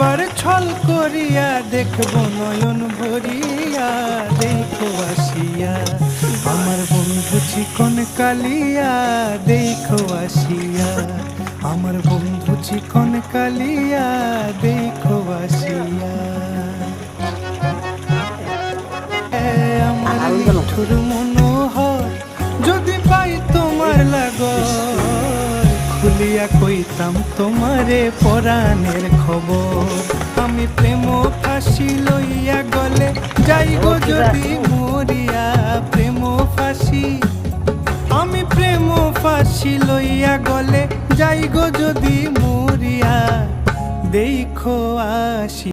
ভরিবার ছল করিয়া দেখব নয়ন ভরিয়া দেখো আসিয়া। আমার বন্ধু চিকন কালিয়া দেখো আসিয়া। আমার বন্ধু চিকন কালিয়া দেখো আসিয়া। এ আমার মিঠুর মনোহর যদি পাই তোমার লাগর খুলিয়া কইতাম তোমারে পরাণের খবর। ফাঁসি লইয়া গলে যাই গো যদি মরিয়া প্রেম ফাঁসি। আমি প্রেম ফাঁসি লইয়া গলে যাই গো যদি মরিয়া দেখো আসি